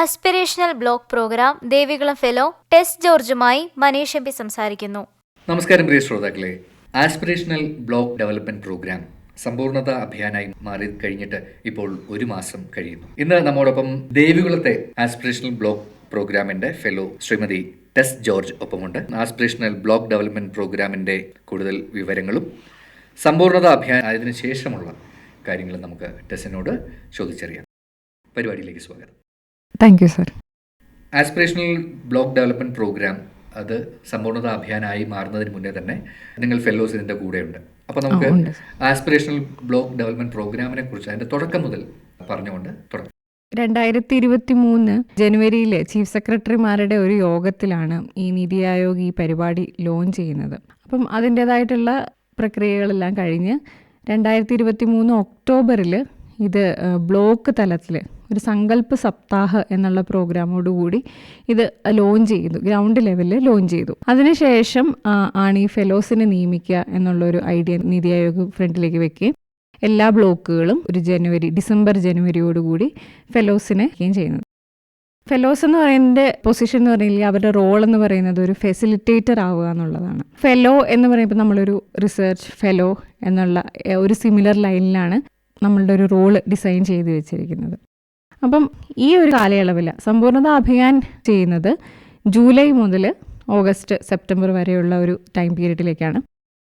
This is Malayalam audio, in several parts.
Aspirational block program Devikulam fellow Tess ജോർജുമായി Manish M P സംസാരിക്കുന്നു. നമസ്കാരം പ്രിയ ശ്രോതാക്കളെ. ആസ്പിറേഷണൽ ബ്ലോക്ക് ഡെവലപ്മെന്റ് പ്രോഗ്രാം സമ്പൂർണത അഭിയാനായി മാറി കഴിഞ്ഞിട്ട് ഇപ്പോൾ ഒരു മാസം കഴിയുന്നു. ഇന്ന് നമ്മോടൊപ്പം ദേവികുളത്തെ ആസ്പിറേഷണൽ ബ്ലോക്ക് പ്രോഗ്രാമിന്റെ ഫെലോ ശ്രീമതി ടെസ് ജോർജ് ഒപ്പമുണ്ട്. ആസ്പിറേഷണൽ ബ്ലോക്ക് ഡെവലപ്മെന്റ് പ്രോഗ്രാമിന്റെ കൂടുതൽ വിവരങ്ങളും സമ്പൂർണത അഭിയാൻ ആയതിനു ശേഷമുള്ള കാര്യങ്ങളും നമുക്ക് ടെസ്സിനോട് ചോദിച്ചറിയാം. പരിപാടിയിലേക്ക് സ്വാഗതം. Thank you sir aspirational block development program അത് സമ്പൂർണത അഭിയാനായി മാറുന്നതിന് മുന്നേ തന്നെ നിങ്ങൾ ഫെല്ലോസ് ഇതിന്റെ കൂടെയുണ്ട്. അപ്പോൾ നമുക്ക്. ആസ്പിറേഷണൽ ബ്ലോക്ക് ഡെവലപ്മെന്റ് പ്രോഗ്രാമിനെ കുറിച്ച് അതിന്റെ തുടക്കം മുതൽ പറഞ്ഞുകൊണ്ട് തുടങ്ങാം. രണ്ടായിരത്തി ഇരുപത്തി മൂന്ന് ജനുവരിയിൽ ചീഫ് സെക്രട്ടറിമാരുടെ ഒരു യോഗത്തിലാണ് ഈ നീതി ആയോഗ് ഈ പരിപാടി ലോഞ്ച് ചെയ്യുന്നത്. അപ്പം അതിന്റേതായിട്ടുള്ള പ്രക്രിയകളെല്ലാം കഴിഞ്ഞ് രണ്ടായിരത്തി ഇരുപത്തി മൂന്ന് ഒക്ടോബറിൽ ഇത് ബ്ലോക്ക് തലത്തിൽ ഒരു സങ്കല്പ് സപ്താഹ് എന്നുള്ള പ്രോഗ്രാമോടുകൂടി ഇത് ലോഞ്ച് ചെയ്തു ഗ്രൗണ്ട് ലെവലിൽ ലോഞ്ച് ചെയ്തു. അതിനുശേഷം ആണ് ഈ ഫെലോസിനെ നിയമിക്കുക എന്നുള്ളൊരു ഐഡിയ നീതി ആയോഗ് ഫ്രണ്ടിലേക്ക് വെക്കുകയും എല്ലാ ബ്ലോക്കുകളും ഒരു ജനുവരി ഡിസംബർ ജനുവരിയോടുകൂടി ഫെലോസിനെ ചെയ്യുന്നത്. ഫെലോസ് എന്ന് പറയുന്നതിന്റെ പൊസിഷൻ എന്ന് പറയുന്നത് അവരുടെ റോൾ എന്ന് പറയുന്നത് ഒരു ഫെസിലിറ്റേറ്റർ ആവുക എന്നുള്ളതാണ്. ഫെലോ എന്ന് പറയുമ്പോൾ നമ്മളൊരു റിസർച്ച് ഫെലോ എന്നുള്ള ഒരു സിമിലർ ലൈനിലാണ് നമ്മളുടെ ഒരു റോൾ ഡിസൈൻ ചെയ്ത് വെച്ചിരിക്കുന്നത്. അപ്പം ഈ ഒരു കാലയളവിൽ സമ്പൂർണത അഭിയാൻ ചെയ്യുന്നത് ജൂലൈ മുതൽ ഓഗസ്റ്റ് സെപ്റ്റംബർ വരെയുള്ള ഒരു ടൈം പീരീഡിലേക്കാണ്.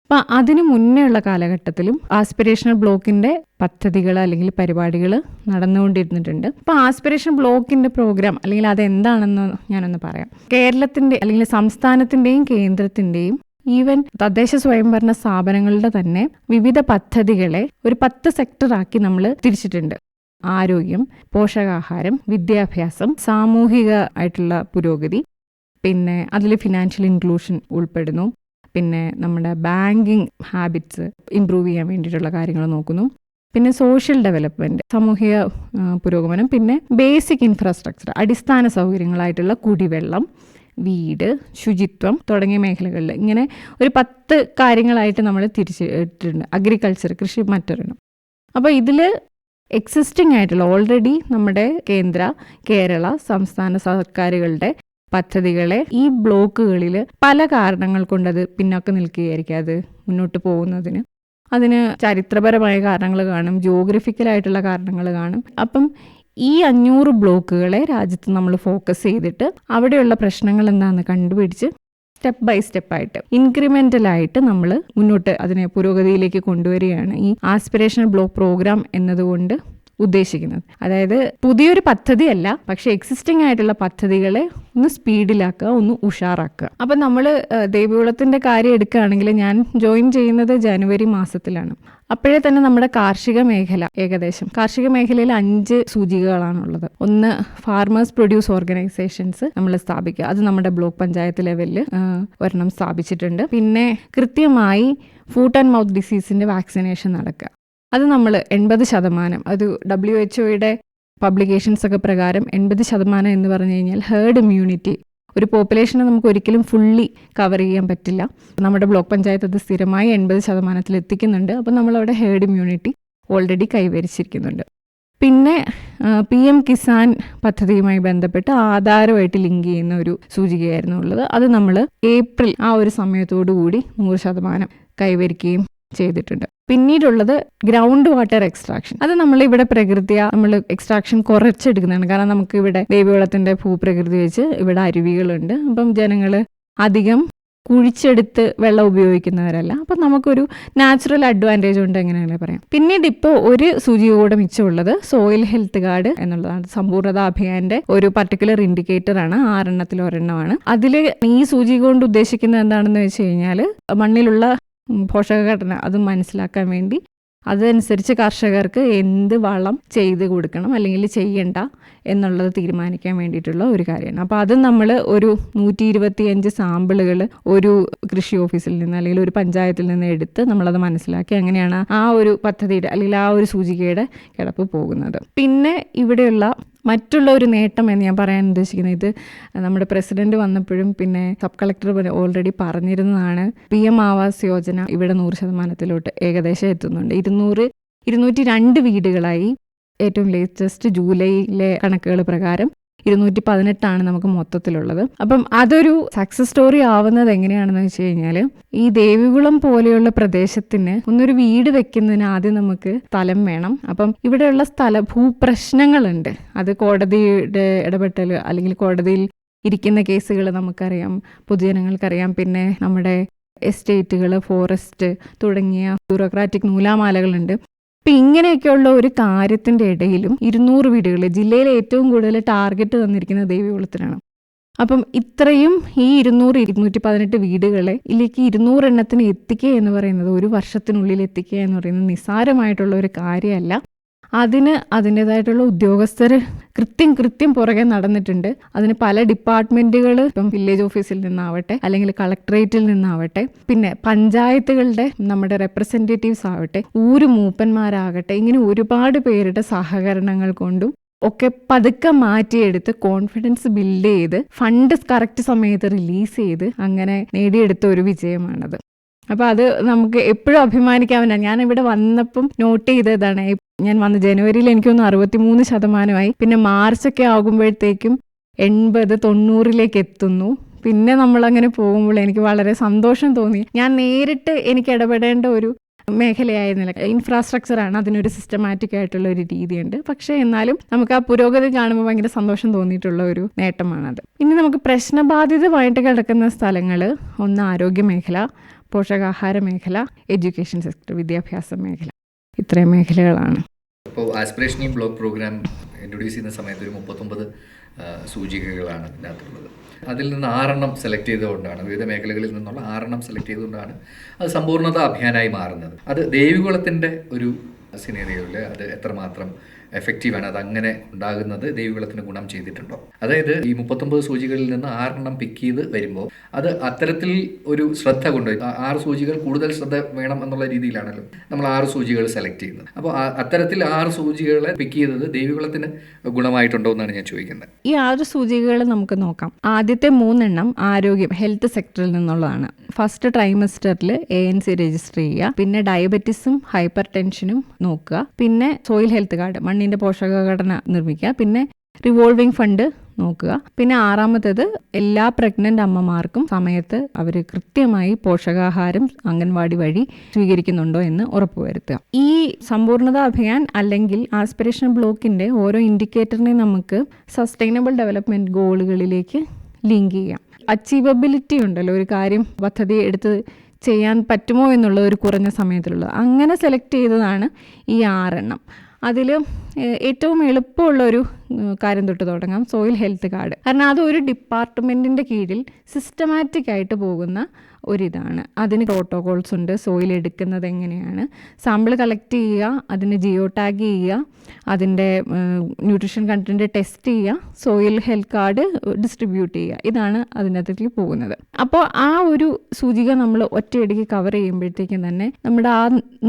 അപ്പം അതിന് മുന്നേ ഉള്ള കാലഘട്ടത്തിലും ആസ്പിരേഷണൽ ബ്ലോക്കിന്റെ പദ്ധതികൾ അല്ലെങ്കിൽ പരിപാടികൾ നടന്നുകൊണ്ടിരുന്നിട്ടുണ്ട്. അപ്പോൾ ആസ്പിരേഷൻ ബ്ലോക്കിന്റെ പ്രോഗ്രാം അല്ലെങ്കിൽ അതെന്താണെന്ന് ഞാനൊന്ന് പറയാം. കേരളത്തിന്റെ അല്ലെങ്കിൽ സംസ്ഥാനത്തിന്റെയും കേന്ദ്രത്തിന്റെയും ഈവൻ തദ്ദേശ സ്വയംഭരണ സ്ഥാപനങ്ങളുടെ തന്നെ വിവിധ പദ്ധതികളെ ഒരു പത്ത് സെക്ടറാക്കി നമ്മൾ തിരിച്ചിട്ടുണ്ട്. ആരോഗ്യം പോഷകാഹാരം വിദ്യാഭ്യാസം സാമൂഹിക ആയിട്ടുള്ള പുരോഗതി. പിന്നെ അതിൽ ഫിനാൻഷ്യൽ ഇൻക്ലൂഷൻ ഉൾപ്പെടുന്നു. പിന്നെ നമ്മുടെ ബാങ്കിങ് ഹാബിറ്റ്സ് ഇമ്പ്രൂവ് ചെയ്യാൻ വേണ്ടിയിട്ടുള്ള കാര്യങ്ങൾ നോക്കുന്നു. പിന്നെ സോഷ്യൽ ഡെവലപ്മെന്റ് സാമൂഹിക പുരോഗമനം പിന്നെ ബേസിക് ഇൻഫ്രാസ്ട്രക്ചർ അടിസ്ഥാന സൗകര്യങ്ങളായിട്ടുള്ള കുടിവെള്ളം വീട് ശുചിത്വം തുടങ്ങിയ മേഖലകളിൽ ഇങ്ങനെ ഒരു പത്ത് കാര്യങ്ങളായിട്ട് നമ്മൾ തിരിച്ചിട്ടുണ്ട് അഗ്രികൾച്ചർ കൃഷി മറ്റൊരെണ്ണം. അപ്പോൾ ഇതിൽ എക്സിസ്റ്റിംഗ് ആയിട്ടുള്ള ഓൾറെഡി നമ്മുടെ കേന്ദ്ര കേരള സംസ്ഥാന സർക്കാരുകളുടെ പദ്ധതികളെ ഈ ബ്ലോക്കുകളിൽ പല കാരണങ്ങൾ കൊണ്ടത് പിന്നോക്കം നിൽക്കുകയായിരിക്കും അത് മുന്നോട്ട് പോകുന്നതിന്. അതിന് ചരിത്രപരമായ കാരണങ്ങൾ കാണും ജോഗ്രഫിക്കലായിട്ടുള്ള കാരണങ്ങൾ കാണും. അപ്പം ഈ അഞ്ഞൂറ് ബ്ലോക്കുകളെ രാജ്യത്ത് നമ്മൾ ഫോക്കസ് ചെയ്തിട്ട് അവിടെയുള്ള പ്രശ്നങ്ങൾ എന്താണെന്ന് കണ്ടുപിടിച്ച് സ്റ്റെപ്പ് ബൈ സ്റ്റെപ്പ് ആയിട്ട് ഇൻക്രിമെന്റൽ ആയിട്ട് നമ്മൾ മുന്നോട്ട് അതിനെ പുരോഗതിയിലേക്ക് കൊണ്ടുവരികയാണ് ഈ ആസ്പിറേഷണൽ ബ്ലോക്ക് പ്രോഗ്രാം എന്നതുകൊണ്ട്. ഉദ്ദേശിക്കുന്നത്. അതായത് പുതിയൊരു പദ്ധതിയല്ല പക്ഷെ എക്സിസ്റ്റിംഗ് ആയിട്ടുള്ള പദ്ധതികളെ ഒന്ന് സ്പീഡിലാക്കുക ഒന്ന് ഉഷാറാക്കുക. അപ്പം നമ്മൾ ദേവികുളത്തിന്റെ കാര്യം എടുക്കുകയാണെങ്കിൽ ഞാൻ ജോയിൻ ചെയ്യുന്നത് ജനുവരി മാസത്തിലാണ്. അപ്പോഴേ തന്നെ നമ്മുടെ കാർഷിക മേഖല ഏകദേശം. കാർഷിക മേഖലയിൽ അഞ്ച് സൂചികകളാണുള്ളത്. ഒന്ന് ഫാർമേഴ്സ് പ്രൊഡ്യൂസ് ഓർഗനൈസേഷൻസ് നമ്മൾ സ്ഥാപിക്കുക. അത് നമ്മുടെ ബ്ലോക്ക് പഞ്ചായത്ത് ലെവലിൽ ഒരെണ്ണം സ്ഥാപിച്ചിട്ടുണ്ട്. പിന്നെ കൃത്യമായി ഫൂട്ട് ആൻഡ് മൗത്ത് ഡിസീസിന്റെ വാക്സിനേഷൻ നടക്കുക. അത് നമ്മൾ എൺപത് ശതമാനം അത് ഡബ്ല്യു എച്ച് ഒയുടെ പബ്ലിക്കേഷൻസ് ഒക്കെ പ്രകാരം എൺപത് ശതമാനം എന്ന് പറഞ്ഞു കഴിഞ്ഞാൽ ഹേർഡ് ഇമ്മ്യൂണിറ്റി ഒരു പോപ്പുലേഷനെ നമുക്ക് ഒരിക്കലും ഫുള്ളി കവർ ചെയ്യാൻ പറ്റില്ല. നമ്മുടെ ബ്ലോക്ക് പഞ്ചായത്ത് അത് സ്ഥിരമായി എൺപത് ശതമാനത്തിൽ എത്തിക്കുന്നുണ്ട്. അപ്പോൾ നമ്മളവിടെ ഹേർഡ് ഇമ്മ്യൂണിറ്റി ഓൾറെഡി കൈവരിച്ചിരിക്കുന്നുണ്ട്. പിന്നെ പി എം കിസാൻ പദ്ധതിയുമായി ബന്ധപ്പെട്ട് ആധാരമായിട്ട് ലിങ്ക് ചെയ്യുന്ന ഒരു സൂചികയായിരുന്നു ഉള്ളത്. അത് നമ്മൾ ഏപ്രിൽ ആ ഒരു സമയത്തോടു കൂടി നൂറ് ശതമാനം കൈവരിക്കുകയും ചെയ്തിട്ടുണ്ട്. പിന്നീടുള്ളത് ഗ്രൗണ്ട് വാട്ടർ എക്സ്ട്രാക്ഷൻ അത് നമ്മൾ ഇവിടെ പ്രകൃതിയ നമ്മൾ എക്സ്ട്രാക്ഷൻ കുറച്ചെടുക്കുന്നതാണ്. കാരണം നമുക്ക് ഇവിടെ ദേവിവളത്തിന്റെ ഭൂപ്രകൃതി വെച്ച് ഇവിടെ അരുവികളുണ്ട്. അപ്പം ജനങ്ങൾ അധികം കുഴിച്ചെടുത്ത് വെള്ളം ഉപയോഗിക്കുന്നവരല്ല. അപ്പം നമുക്കൊരു നാച്ചുറൽ അഡ്വാന്റേജ് ഉണ്ട് എങ്ങനെയാണ് പറയാം. പിന്നീട് ഇപ്പോൾ ഒരു സൂചിക കൂടെ മിച്ചമുള്ളത് സോയിൽ ഹെൽത്ത് കാർഡ് എന്നുള്ളതാണ്. സമ്പൂർണത അഭിയാന്റെ ഒരു പർട്ടിക്കുലർ ഇൻഡിക്കേറ്റർ ആണ്. ആറെണ്ണത്തിൽ ഒരെണ്ണമാണ് അതിൽ ഈ സൂചി കൊണ്ട് ഉദ്ദേശിക്കുന്നത് എന്താണെന്ന് വെച്ച് കഴിഞ്ഞാൽ മണ്ണിലുള്ള പോഷകഘടന അത് മനസ്സിലാക്കാൻ വേണ്ടി. അതനുസരിച്ച് കർഷകർക്ക് എന്ത് വളം ചെയ്ത് കൊടുക്കണം അല്ലെങ്കിൽ ചെയ്യണ്ട എന്നുള്ളത് തീരുമാനിക്കാൻ വേണ്ടിയിട്ടുള്ള ഒരു കാര്യമാണ്. അപ്പോൾ അത് നമ്മൾ ഒരു നൂറ്റി ഇരുപത്തി അഞ്ച് സാമ്പിളുകൾ ഒരു കൃഷി ഓഫീസിൽ നിന്ന് അല്ലെങ്കിൽ ഒരു പഞ്ചായത്തിൽ നിന്ന് എടുത്ത് നമ്മളത് മനസ്സിലാക്കി അങ്ങനെയാണ് ആ ഒരു പദ്ധതിയുടെ അല്ലെങ്കിൽ ആ ഒരു സൂചികയുടെ കിടപ്പ് പോകുന്നത്. പിന്നെ ഇവിടെയുള്ള മറ്റുള്ള ഒരു നേട്ടം എന്ന് ഞാൻ പറയാൻ ഉദ്ദേശിക്കുന്നത് ഇത് നമ്മുടെ പ്രസിഡന്റ് വന്നപ്പോഴും പിന്നെ സബ് കളക്ടർ ഓൾറെഡി പറഞ്ഞിരുന്നതാണ് പി എം ആവാസ് യോജന ഇവിടെ നൂറ് ശതമാനത്തിലോട്ട് ഏകദേശം എത്തുന്നുണ്ട്. ഇരുന്നൂറ് ഇരുന്നൂറ്റി രണ്ട് വീടുകളായി. ഏറ്റവും ലേറ്റസ്റ്റ് ജൂലൈയിലെ കണക്കുകൾ പ്രകാരം ഇരുന്നൂറ്റി പതിനെട്ടാണ് നമുക്ക് മൊത്തത്തിലുള്ളത്. അപ്പം അതൊരു സക്സസ് സ്റ്റോറി ആവുന്നത് എങ്ങനെയാണെന്ന് വെച്ച് കഴിഞ്ഞാൽ ഈ ദേവികുളം പോലെയുള്ള പ്രദേശത്തിന് ഒന്നൊരു വീട് വെക്കുന്നതിന് ആദ്യം നമുക്ക് സ്ഥലം വേണം. അപ്പം ഇവിടെയുള്ള സ്ഥല ഭൂപ്രശ്നങ്ങളുണ്ട്. അത് കോടതിയുടെ ഇടപെട്ടൽ അല്ലെങ്കിൽ കോടതിയിൽ ഇരിക്കുന്ന കേസുകൾ നമുക്കറിയാം പൊതുജനങ്ങൾക്കറിയാം. പിന്നെ നമ്മുടെ എസ്റ്റേറ്റുകൾ ഫോറസ്റ്റ് തുടങ്ങിയ ബ്യൂറോക്രാറ്റിക് നൂലാമാലകളുണ്ട്. അപ്പം ഇങ്ങനെയൊക്കെയുള്ള ഒരു കാര്യത്തിന്റെ ഇടയിലും ഇരുന്നൂറ് വീടുകൾ ജില്ലയിലെ ഏറ്റവും കൂടുതൽ ടാർഗറ്റ് തന്നിരിക്കുന്ന ദേവികുളത്തിനാണ് അപ്പം ഇത്രയും ഈ ഇരുന്നൂറ് ഇരുന്നൂറ്റി പതിനെട്ട് വീടുകളെ ഇതിലേക്ക് ഇരുന്നൂറ് എണ്ണത്തിന് എത്തിക്കുക എന്ന് പറയുന്നത് ഒരു വർഷത്തിനുള്ളിൽ എത്തിക്കുക എന്ന് പറയുന്നത് നിസ്സാരമായിട്ടുള്ള ഒരു കാര്യമല്ല. അതിന് അതിന്റെതായിട്ടുള്ള ഉദ്യോഗസ്ഥർ കൃത്യം കൃത്യം പുറകെ നടന്നിട്ടുണ്ട്. അതിന് പല ഡിപ്പാർട്ട്മെന്റുകൾ ഇപ്പം വില്ലേജ് ഓഫീസിൽ നിന്നാവട്ടെ അല്ലെങ്കിൽ കളക്ടറേറ്റിൽ നിന്നാവട്ടെ പിന്നെ പഞ്ചായത്തുകളുടെ നമ്മുടെ റെപ്രസെന്റേറ്റീവ്സ് ആവട്ടെ ഊര് മൂപ്പന്മാരാകട്ടെ ഇങ്ങനെ ഒരുപാട് പേരുടെ സഹകരണങ്ങൾ കൊണ്ടും ഒക്കെ പതുക്കെ മാറ്റിയെടുത്ത് കോൺഫിഡൻസ് ബിൽഡ് ചെയ്ത് ഫണ്ട് കറക്റ്റ് സമയത്ത് റിലീസ് ചെയ്ത് അങ്ങനെ നേടിയെടുത്ത ഒരു വിജയമാണത്. അപ്പോൾ അത് നമുക്ക് എപ്പോഴും അഭിമാനിക്കാവുന്ന ഞാൻ ഇവിടെ വന്നപ്പം നോട്ട് ചെയ്തതാണ്. ഞാൻ വന്ന ജനുവരിയിൽ എനിക്കൊന്ന് അറുപത്തിമൂന്ന് ശതമാനമായി. പിന്നെ മാർച്ചൊക്കെ ആകുമ്പോഴത്തേക്കും എൺപത് തൊണ്ണൂറിലേക്ക് എത്തുന്നു. പിന്നെ നമ്മളങ്ങനെ പോകുമ്പോൾ എനിക്ക് വളരെ സന്തോഷം തോന്നി. ഞാൻ നേരിട്ട് എനിക്ക് ഇടപെടേണ്ട ഒരു മേഖലയായിരുന്നില്ല. ഇൻഫ്രാസ്ട്രക്ചറാണ് അതിനൊരു സിസ്റ്റമാറ്റിക് ആയിട്ടുള്ള ഒരു രീതിയുണ്ട്. പക്ഷേ എന്നാലും നമുക്ക് ആ പുരോഗതി കാണുമ്പോൾ ഭയങ്കര സന്തോഷം തോന്നിയിട്ടുള്ള ഒരു നേട്ടമാണത്. ഇനി നമുക്ക് പ്രശ്നബാധിതമായിട്ട് കിടക്കുന്ന സ്ഥലങ്ങൾ ഒന്ന് ആരോഗ്യ മേഖല പോഷകാഹാര മേഖല എഡ്യൂക്കേഷൻ സെക്ടർ വിദ്യാഭ്യാസ മേഖല ഇത്രയും മേഖലകളാണ്. അപ്പോൾ ഈ ബ്ലോക്ക് പ്രോഗ്രാം ഇൻട്രൊഡ്യൂസ് ചെയ്യുന്ന സമയത്ത് ഒരു മുപ്പത്തൊമ്പത് സൂചികകളാണ് ഇതിനകത്തുള്ളത്. അതിൽ നിന്ന് ആറെണ്ണം സെലക്ട് ചെയ്തുകൊണ്ടാണ് വിവിധ മേഖലകളിൽ നിന്നുള്ള ആറെണ്ണം സെലക്ട് ചെയ്തുകൊണ്ടാണ് അത് സമ്പൂർണത അഭിയാനായി മാറുന്നത്. അത് ദേവികുളത്തിന്റെ ഒരു സിനേറിയോയിൽ അത് എത്രമാത്രം എഫക്റ്റീവാണ് അത് അങ്ങനെ ഉണ്ടാകുന്നത് ദൈവവിളത്തിന് ഗുണം ചെയ്തിട്ടുണ്ടോ? അതായത് ഈ മുപ്പത്തൊമ്പത് സൂചികളിൽ നിന്ന് ആറെണ്ണം പിക്ക് ചെയ്ത് വരുമ്പോൾ അത് അത്തരത്തിൽ ഒരു ശ്രദ്ധ കൊണ്ട് ആറ് സൂചികൾ കൂടുതൽ ശ്രദ്ധ വേണം എന്നുള്ള രീതിയിലാണല്ലോ നമ്മൾ ആറ് സൂചികൾ സെലക്ട് ചെയ്യുന്നത്. അപ്പോൾ അത്തരത്തിൽ ആറ് സൂചികളെ പിക്ക് ചെയ്തത് ദൈവവിളത്തിന് ഗുണമായിട്ടുണ്ടോ എന്നാണ് ഞാൻ ചോദിക്കുന്നത്. ഈ ആറ് സൂചികകൾ നമുക്ക് നോക്കാം. ആദ്യത്തെ മൂന്നെണ്ണം ആരോഗ്യം ഹെൽത്ത് സെക്ടറിൽ നിന്നുള്ളതാണ്. ഫസ്റ്റ് ട്രൈമസ്റ്ററിൽ എ എൻ സി രജിസ്റ്റർ ചെയ്യുക. പിന്നെ ഡയബറ്റിസും ഹൈപ്പർ ടെൻഷനും നോക്കുക. പിന്നെ സോയിൽ ഹെൽത്ത് കാർഡ് മണ്ണിന്റെ പോഷകഘടന നിർമ്മിക്കുക. പിന്നെ റിവോൾവിംഗ് ഫണ്ട് നോക്കുക. പിന്നെ ആറാമത്തേത് എല്ലാ പ്രഗ്നന്റ് അമ്മമാർക്കും സമയത്ത് അവർ കൃത്യമായി പോഷകാഹാരം അംഗൻവാടി വഴി സ്വീകരിക്കുന്നുണ്ടോ എന്ന് ഉറപ്പുവരുത്തുക ഈ സമ്പൂർണത അഭിയാൻ അല്ലെങ്കിൽ ആസ്പിറേഷൻ ബ്ലോക്കിന്റെ ഓരോ ഇൻഡിക്കേറ്ററിനെ നമുക്ക് സസ്റ്റൈനബിൾ ഡെവലപ്മെന്റ് ഗോളുകളിലേക്ക് ലിങ്ക് ചെയ്യാം. അച്ചീവബിലിറ്റി ഉണ്ടല്ലോ. ഒരു കാര്യം പദ്ധതി എടുത്ത് ചെയ്യാൻ പറ്റുമോ എന്നുള്ള ഒരു കുറഞ്ഞ സമയത്തിലുള്ളത്. അങ്ങനെ സെലക്ട് ചെയ്തതാണ് ഈ ആറെണ്ണം. അതിൽ ഏറ്റവും എളുപ്പമുള്ള ഒരു കാര്യം തൊട്ട് തുടങ്ങാം. സോയിൽ ഹെൽത്ത് കാർഡ് കാരണം അത് ഒരു ഡിപ്പാർട്ട്മെന്റിന്റെ കീഴിൽ സിസ്റ്റമാറ്റിക് ആയിട്ട് പോകുന്ന ഒരിതാണ്. അതിന് പ്രോട്ടോകോൾസ് ഉണ്ട്. സോയിൽ എടുക്കുന്നത് എങ്ങനെയാണ്? സാമ്പിൾ കളക്ട് ചെയ്യുക അതിന് ജിയോ ടാഗ് ചെയ്യുക അതിന്റെ ന്യൂട്രീഷൻ കണ്ടന്റ് ടെസ്റ്റ് ചെയ്യുക സോയിൽ ഹെൽത്ത് കാർഡ് ഡിസ്ട്രിബ്യൂട്ട് ചെയ്യുക. ഇതാണ് അതിനകത്തേക്ക് പോകുന്നത്. അപ്പോൾ ആ ഒരു സൂചിക നമ്മൾ ഒറ്റയടിക്ക് കവർ ചെയ്യുമ്പോഴത്തേക്കും തന്നെ നമ്മുടെ ആ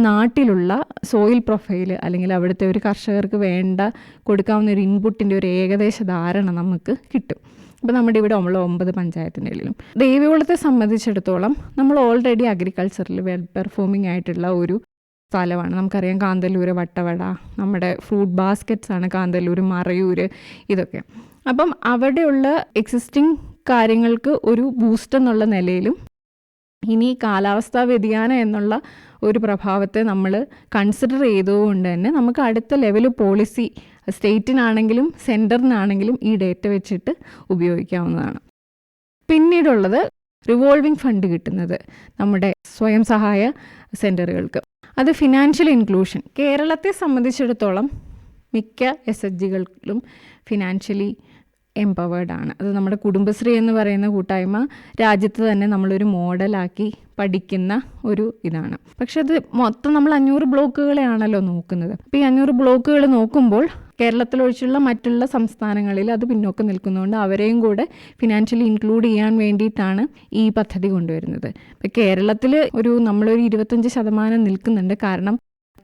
നാട്ടിലുള്ള സോയിൽ പ്രൊഫൈൽ അല്ലെങ്കിൽ അവിടുത്തെ ഒരു കർഷകർക്ക് വേണ്ട കൊടുക്കാവുന്ന ഒരു ഇൻപുട്ടിന്റെ ഒരു ഏകദേശ ധാരണ നമുക്ക് കിട്ടും. ഇപ്പോൾ നമ്മുടെ ഇവിടെ ഉള്ള ഒമ്പത് പഞ്ചായത്തിന്റെ ഇടയിലും ദേവികുളത്തെ സംബന്ധിച്ചിടത്തോളം നമ്മൾ ഓൾറെഡി അഗ്രികൾച്ചറിൽ വെൽ പെർഫോമിംഗ് ആയിട്ടുള്ള ഒരു സ്ഥലമാണ്. നമുക്കറിയാം കാന്തല്ലൂർ വട്ടവട നമ്മുടെ ഫ്രൂട്ട് ബാസ്ക്കറ്റ്സ് ആണ് കാന്തല്ലൂർ മറയൂർ ഇതൊക്കെ. അപ്പം അവിടെയുള്ള എക്സിസ്റ്റിംഗ് കാര്യങ്ങൾക്ക് ഒരു ബൂസ്റ്റ് എന്നുള്ള നിലയിലും ഇനി കാലാവസ്ഥാ വ്യതിയാനം എന്നുള്ള ഒരു പ്രഭാവത്തെ നമ്മൾ കൺസിഡർ ചെയ്തുകൊണ്ട് തന്നെ നമുക്ക് അടുത്ത ലെവൽ പോളിസി സ്റ്റേറ്റിനാണെങ്കിലും സെന്ററിനാണെങ്കിലും ഈ ഡേറ്റ വെച്ചിട്ട് ഉപയോഗിക്കാവുന്നതാണ്. പിന്നീടുള്ളത് റിവോൾവിംഗ് ഫണ്ട് കിട്ടുന്നത് നമ്മുടെ സ്വയം സഹായ സെന്ററുകൾക്ക് അത് ഫിനാൻഷ്യൽ ഇൻക്ലൂഷൻ കേരളത്തെ സംബന്ധിച്ചിടത്തോളം മിക്ക എസ് എച്ച് ജികളിലും ഫിനാൻഷ്യലി എംപവേർഡ് ആണ്. അത് നമ്മുടെ കുടുംബശ്രീ എന്ന് പറയുന്ന കൂട്ടായ്മ രാജ്യത്ത് തന്നെ നമ്മളൊരു മോഡലാക്കി പഠിക്കുന്ന ഒരു ഇതാണ്. പക്ഷെ അത് മൊത്തം നമ്മൾ അഞ്ഞൂറ് ബ്ലോക്കുകളെയാണല്ലോ നോക്കുന്നത്. അപ്പോൾ ഈ അഞ്ഞൂറ് ബ്ലോക്കുകൾ നോക്കുമ്പോൾ കേരളത്തിലൊഴിച്ചുള്ള മറ്റുള്ള സംസ്ഥാനങ്ങളിൽ അത് പിന്നോക്കം നിൽക്കുന്നതുകൊണ്ട് അവരെയും കൂടെ ഫിനാൻഷ്യലി ഇൻക്ലൂഡ് ചെയ്യാൻ വേണ്ടിയിട്ടാണ് ഈ പദ്ധതി കൊണ്ടുവരുന്നത്. ഇപ്പം കേരളത്തിൽ ഒരു നമ്മളൊരു ഇരുപത്തഞ്ച് ശതമാനം നിൽക്കുന്നുണ്ട്. കാരണം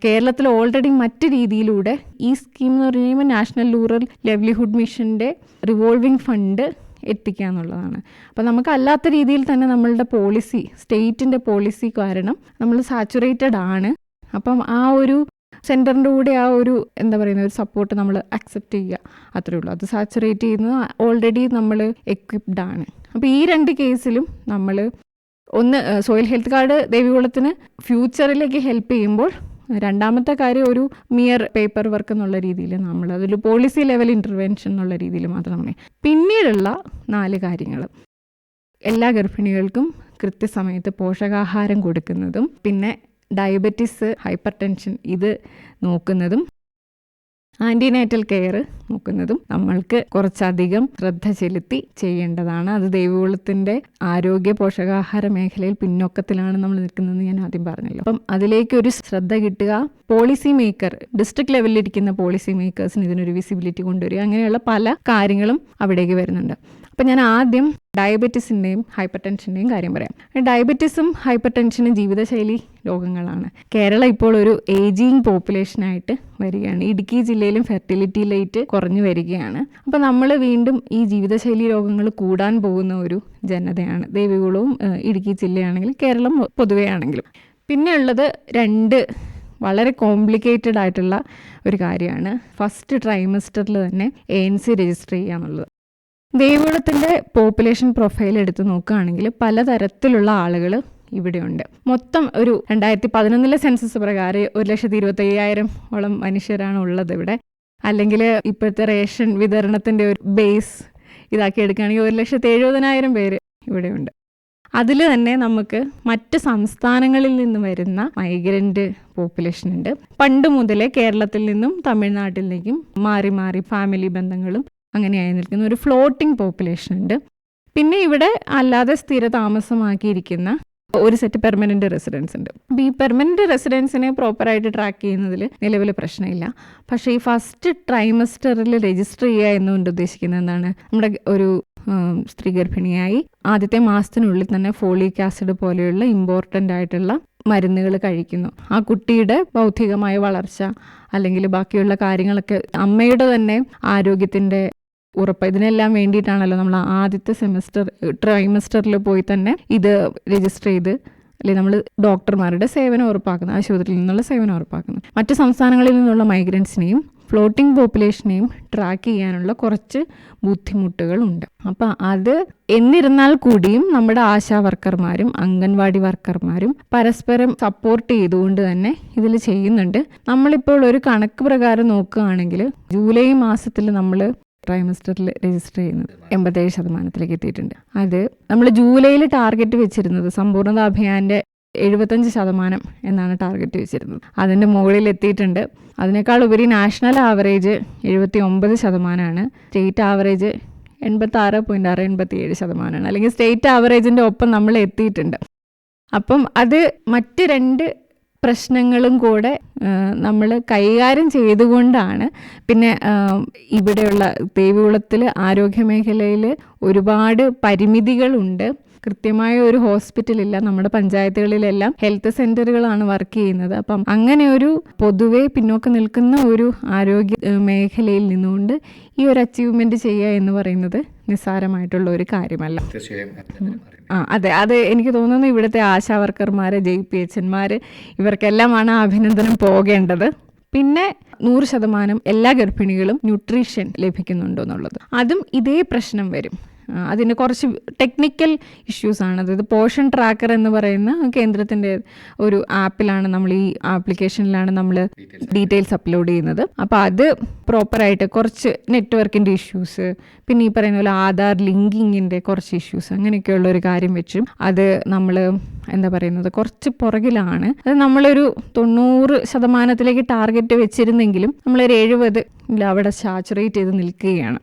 കേരളത്തിൽ ഓൾറെഡി മറ്റു രീതിയിലൂടെ ഈ സ്കീം എന്ന് പറഞ്ഞു കഴിയുമ്പോൾ നാഷണൽ റൂറൽ ലൈവ്ലിഹുഡ് മിഷന്റെ റിവോൾവിംഗ് ഫണ്ട് എത്തിക്കുക എന്നുള്ളതാണ്. അപ്പോൾ നമുക്ക് അല്ലാത്ത രീതിയിൽ തന്നെ നമ്മളുടെ പോളിസി സ്റ്റേറ്റിന്റെ പോളിസി കാരണം നമ്മൾ സാച്ചുറേറ്റഡ് ആണ്. അപ്പം ആ ഒരു സെന്ററിന്റെ കൂടെ ആ ഒരു എന്താ പറയുന്ന ഒരു സപ്പോർട്ട് നമ്മൾ അക്സെപ്റ്റ് ചെയ്യുക. അത്രേ ഉള്ളൂ. അത് സാച്ചുറേറ്റ് ചെയ്യുന്നത് ഓൾറെഡി നമ്മൾ എക്വിപ്ഡ് ആണ്. അപ്പോൾ ഈ രണ്ട് കേസിലും നമ്മൾ ഒന്ന് സോയിൽ ഹെൽത്ത് കാർഡ് ദേവികുളത്തിന് ഫ്യൂച്ചറിലേക്ക് ഹെൽപ്പ് ചെയ്യുമ്പോൾ രണ്ടാമത്തെ കാര്യം ഒരു മിയർ പേപ്പർ വർക്ക് എന്നുള്ള രീതിയിൽ നമ്മൾ അതിൽ പോളിസി ലെവൽ ഇന്റർവെൻഷൻ എന്നുള്ള രീതിയിൽ മാത്രമേ പിന്നീടുള്ള നാല് കാര്യങ്ങൾ. എല്ലാ ഗർഭിണികൾക്കും കൃത്യസമയത്ത് പോഷകാഹാരം കൊടുക്കുന്നതും പിന്നെ ഡയബറ്റിസ് ഹൈപ്പർ ടെൻഷൻ ഇത് നോക്കുന്നതും ആന്റിനേറ്റൽ കെയർ നോക്കുന്നതും നമ്മൾക്ക് കുറച്ചധികം ശ്രദ്ധ ചെലുത്തി ചെയ്യേണ്ടതാണ്. അത് ദൈവകുളത്തിന്റെ ആരോഗ്യ പോഷകാഹാര മേഖലയിൽ പിന്നോക്കത്തിലാണ് നമ്മൾ നിൽക്കുന്നതെന്ന് ഞാൻ ആദ്യം പറഞ്ഞല്ലോ. അപ്പം അതിലേക്ക് ഒരു ശ്രദ്ധ കിട്ടുക. പോളിസി മേക്കർ ഡിസ്ട്രിക്ട് ലെവലിൽ ഇരിക്കുന്ന പോളിസി മേക്കേഴ്സിന് ഇതിനൊരു വിസിബിലിറ്റി കൊണ്ടുവരിക. അങ്ങനെയുള്ള പല കാര്യങ്ങളും അവിടേക്ക് വരുന്നുണ്ട്. അപ്പം ഞാൻ ആദ്യം ഡയബറ്റീസിന്റെയും ഹൈപ്പർ ടെൻഷന്റെയും കാര്യം പറയാം. ഡയബറ്റിസും ഹൈപ്പർ ടെൻഷനും ജീവിതശൈലി രോഗങ്ങളാണ്. കേരളം ഇപ്പോൾ ഒരു ഏജിങ് പോപ്പുലേഷനായിട്ട് വരികയാണ്. ഇടുക്കി ജില്ലയിലും ഫെർട്ടിലിറ്റി റേറ്റ് കുറഞ്ഞു വരികയാണ്. അപ്പോൾ നമ്മൾ വീണ്ടും ഈ ജീവിതശൈലി രോഗങ്ങൾ കൂടാൻ പോകുന്ന ഒരു ജനതയാണ്. ദേവികുളവും ഇടുക്കി ജില്ലയാണെങ്കിലും കേരളം പൊതുവെ ആണെങ്കിലും പിന്നെ ഉള്ളത് രണ്ട് വളരെ കോംപ്ലിക്കേറ്റഡ് ആയിട്ടുള്ള ഒരു കാര്യമാണ്. ഫസ്റ്റ് ട്രൈമസ്റ്ററിൽ തന്നെ എ എൻ സി രജിസ്റ്റർ ചെയ്യുക എന്നുള്ളത്. ദേവികുളത്തിന്റെ പോപ്പുലേഷൻ പ്രൊഫൈൽ എടുത്ത് നോക്കുകയാണെങ്കിൽ പലതരത്തിലുള്ള ആളുകൾ ഇവിടെയുണ്ട്. മൊത്തം ഒരു രണ്ടായിരത്തി പതിനൊന്നിലെ സെൻസസ് പ്രകാരം ഒരു ലക്ഷത്തി ഇരുപത്തി അയ്യായിരം ഓളം മനുഷ്യരാണ് ഉള്ളത് ഇവിടെ. അല്ലെങ്കിൽ ഇപ്പോഴത്തെ റേഷൻ വിതരണത്തിന്റെ ഒരു ബേസ് ഇതാക്കി എടുക്കുകയാണെങ്കിൽ ഒരു ലക്ഷത്തി എഴുപതിനായിരം പേര് ഇവിടെയുണ്ട്. അതിൽ തന്നെ നമുക്ക് മറ്റ് സംസ്ഥാനങ്ങളിൽ നിന്ന് വരുന്ന മൈഗ്രന്റ് പോപ്പുലേഷൻ ഉണ്ട്. പണ്ട് മുതലേ കേരളത്തിൽ നിന്നും തമിഴ്നാട്ടിലേക്കും മാറി മാറി ഫാമിലി ബന്ധങ്ങളും അങ്ങനെയായി നിൽക്കുന്ന. ഒരു ഫ്ലോട്ടിംഗ് പോപ്പുലേഷൻ ഉണ്ട്. പിന്നെ ഇവിടെ അല്ലാതെ സ്ഥിര താമസമാക്കിയിരിക്കുന്ന ഒരു സെറ്റ് പെർമനന്റ് റെസിഡൻസ് ഉണ്ട്. അപ്പോൾ ഈ പെർമനന്റ് റെസിഡൻസിനെ പ്രോപ്പറായിട്ട് ട്രാക്ക് ചെയ്യുന്നതിൽ നിലവിൽ പ്രശ്നമില്ല. പക്ഷേ ഈ ഫസ്റ്റ് ട്രൈമസ്റ്ററിൽ രജിസ്റ്റർ ചെയ്യുക എന്നുകൊണ്ട് ഉദ്ദേശിക്കുന്നത് എന്താണ്? നമ്മുടെ ഒരു സ്ത്രീ ഗർഭിണിയായി ആദ്യത്തെ മാസത്തിനുള്ളിൽ തന്നെ ഫോളിക് ആസിഡ് പോലെയുള്ള ഇമ്പോർട്ടന്റ് ആയിട്ടുള്ള മരുന്നുകൾ കഴിക്കുന്നു. ആ കുട്ടിയുടെ ബൗദ്ധികമായ വളർച്ച അല്ലെങ്കിൽ ബാക്കിയുള്ള കാര്യങ്ങളൊക്കെ അമ്മയുടെ തന്നെ ആരോഗ്യത്തിന്റെ ഉറപ്പ് ഇതിനെല്ലാം വേണ്ടിയിട്ടാണല്ലോ നമ്മൾ ആദ്യത്തെ സെമിസ്റ്റർ ട്രൈമസ്റ്ററിൽ പോയി തന്നെ ഇത് രജിസ്റ്റർ ചെയ്ത് അല്ലെങ്കിൽ നമ്മൾ ഡോക്ടർമാരുടെ സേവനം ഉറപ്പാക്കുന്നത് ആശുപത്രിയിൽ നിന്നുള്ള സേവനം ഉറപ്പാക്കുന്നത്. മറ്റ് സംസ്ഥാനങ്ങളിൽ നിന്നുള്ള മൈഗ്രൻസിനെയും ഫ്ലോട്ടിംഗ് പോപ്പുലേഷനെയും ട്രാക്ക് ചെയ്യാനുള്ള കുറച്ച് ബുദ്ധിമുട്ടുകളുണ്ട്. അപ്പം അത് എന്നിരുന്നാൽ കൂടിയും നമ്മുടെ ആശാ വർക്കർമാരും അംഗൻവാടി വർക്കർമാരും പരസ്പരം സപ്പോർട്ട് ചെയ്തുകൊണ്ട് തന്നെ ഇതിൽ ചെയ്യുന്നുണ്ട്. നമ്മളിപ്പോൾ ഒരു കണക്ക് പ്രകാരം നോക്കുകയാണെങ്കിൽ ജൂലൈ മാസത്തിൽ നമ്മൾ ട്രൈമസ്റ്ററിൽ രജിസ്റ്റർ ചെയ്യുന്നത് എൺപത്തേഴ് ശതമാനത്തിലേക്ക് എത്തിയിട്ടുണ്ട്. അത് നമ്മൾ ജൂലൈയിൽ ടാർഗറ്റ് വെച്ചിരുന്നത് സമ്പൂർണത അഭിയാന്റെ എഴുപത്തഞ്ച് ശതമാനം എന്നാണ് ടാർഗറ്റ് വെച്ചിരുന്നത്. അതിന്റെ മുകളിൽ എത്തിയിട്ടുണ്ട്. അതിനേക്കാൾ ഉപരി നാഷണൽ ആവറേജ് എഴുപത്തി ഒമ്പത് ശതമാനമാണ് സ്റ്റേറ്റ് ആവറേജ് എൺപത്തി ആറ് പോയിന്റ് ആറ് എൺപത്തി ഏഴ് ശതമാനമാണ് അല്ലെങ്കിൽ സ്റ്റേറ്റ് ആവറേജിന്റെ ഒപ്പം നമ്മൾ എത്തിയിട്ടുണ്ട്. അപ്പം അത് മറ്റ് രണ്ട് പ്രശ്നങ്ങളും കൂടെ നമ്മൾ കൈകാര്യം ചെയ്തുകൊണ്ടാണ്. പിന്നെ ഇവിടെയുള്ള ദേവികുളത്തിൽ ആരോഗ്യ മേഖലയിൽ ഒരുപാട് പരിമിതികളുണ്ട്. കൃത്യമായ ഒരു ഹോസ്പിറ്റൽ ഇല്ല. നമ്മുടെ പഞ്ചായത്തുകളിലെല്ലാം ഹെൽത്ത് സെന്ററുകളാണ് വർക്ക് ചെയ്യുന്നത്. അപ്പം അങ്ങനെ ഒരു പൊതുവെ പിന്നോക്കം നിൽക്കുന്ന ഒരു ആരോഗ്യ മേഖലയിൽ നിന്നുകൊണ്ട് ഈ ഒരു അച്ചീവ്മെന്റ് ചെയ്യുക എന്ന് പറയുന്നത് നിസ്സാരമായിട്ടുള്ള ഒരു കാര്യമല്ല. ആ അതെ. അത് എനിക്ക് തോന്നുന്നു ഇവിടുത്തെ ആശാവർക്കർമാർ ജെ പി എച്ചന്മാർ ഇവർക്കെല്ലാമാണ് അഭിനന്ദനം പോകേണ്ടത്. പിന്നെ നൂറ് ശതമാനം എല്ലാ ഗർഭിണികളും ന്യൂട്രീഷൻ ലഭിക്കുന്നുണ്ടോ എന്നുള്ളത്. അതും ഇതേ പ്രശ്നം വരും. അതിന് കുറച്ച് ടെക്നിക്കൽ ഇഷ്യൂസ് ആണ്. അതായത് പോഷൻ ട്രാക്കർ എന്ന് പറയുന്ന കേന്ദ്രത്തിന്റെ ഒരു ആപ്പിലാണ് നമ്മൾ ഈ ആപ്ലിക്കേഷനിലാണ് നമ്മൾ ഡീറ്റെയിൽസ് അപ്ലോഡ് ചെയ്യുന്നത്. അപ്പോൾ അത് പ്രോപ്പറായിട്ട് കുറച്ച് നെറ്റ്വർക്കിന്റെ ഇഷ്യൂസ് പിന്നെ ഈ പറയുന്ന പോലെ ആധാർ ലിങ്കിങ്ങിന്റെ കുറച്ച് ഇഷ്യൂസ് അങ്ങനെയൊക്കെയുള്ള ഒരു കാര്യം വെച്ചും അത് നമ്മൾ എന്താ പറയുന്നത് കുറച്ച് പുറകിലാണ്. അത് നമ്മളൊരു തൊണ്ണൂറ് ശതമാനത്തിലേക്ക് ടാർഗറ്റ് വെച്ചിരുന്നെങ്കിലും നമ്മളൊരു എഴുപത് അവിടെ സാച്ചുറേറ്റ് ചെയ്ത് നിൽക്കുകയാണ്.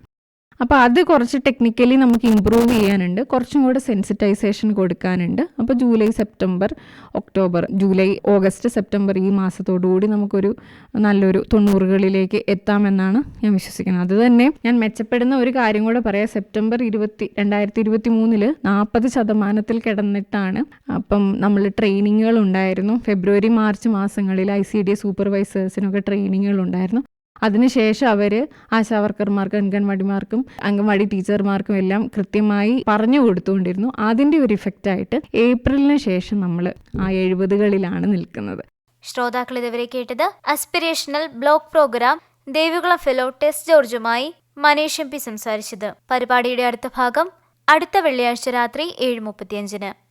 അപ്പോൾ അത് കുറച്ച് ടെക്നിക്കലി നമുക്ക് ഇമ്പ്രൂവ് ചെയ്യാനുണ്ട്. കുറച്ചും കൂടെ സെൻസിറ്റൈസേഷൻ കൊടുക്കാനുണ്ട്. അപ്പോൾ July September October July August September ഈ മാസത്തോടുകൂടി നമുക്കൊരു നല്ലൊരു തൊണ്ണൂറുകളിലേക്ക് എത്താമെന്നാണ് ഞാൻ വിശ്വസിക്കുന്നത്. അതുതന്നെ ഞാൻ മെച്ചപ്പെടുന്ന ഒരു കാര്യം കൂടെ പറയാം. സെപ്റ്റംബർ ഇരുപത്തി രണ്ടായിരത്തി ഇരുപത്തി മൂന്നിൽ നാൽപ്പത് ശതമാനത്തിൽ കിടന്നിട്ടാണ്. അപ്പം നമ്മൾ ട്രെയിനിങ്ങുകൾ ഉണ്ടായിരുന്നു. ഫെബ്രുവരി മാർച്ച് മാസങ്ങളിൽ ഐ സി ഡി സൂപ്പർവൈസേഴ്സിനൊക്കെ ട്രെയിനിങ്ങുകൾ ഉണ്ടായിരുന്നു. അതിനുശേഷം അവർ ആശാവർക്കർമാർക്കും അംഗൻവാടിമാർക്കും അംഗൻവാടി ടീച്ചർമാർക്കും എല്ലാം കൃത്യമായി പറഞ്ഞു കൊടുത്തുകൊണ്ടിരുന്നു. അതിന്റെ ഒരു ഇഫക്റ്റായിട്ട് ഏപ്രിലിന് ശേഷം നമ്മൾ ആ എഴുപതുകളിലാണ് നിൽക്കുന്നത്. ശ്രോതാക്കൾ ഇതുവരെ കേട്ടത് aspirational block program Devikulam fellow Tess ജോർജുമായി Manish M P സംസാരിച്ചത്. പരിപാടിയുടെ അടുത്ത ഭാഗം അടുത്ത വെള്ളിയാഴ്ച രാത്രി ഏഴ് മുപ്പത്തിയഞ്ചിന്.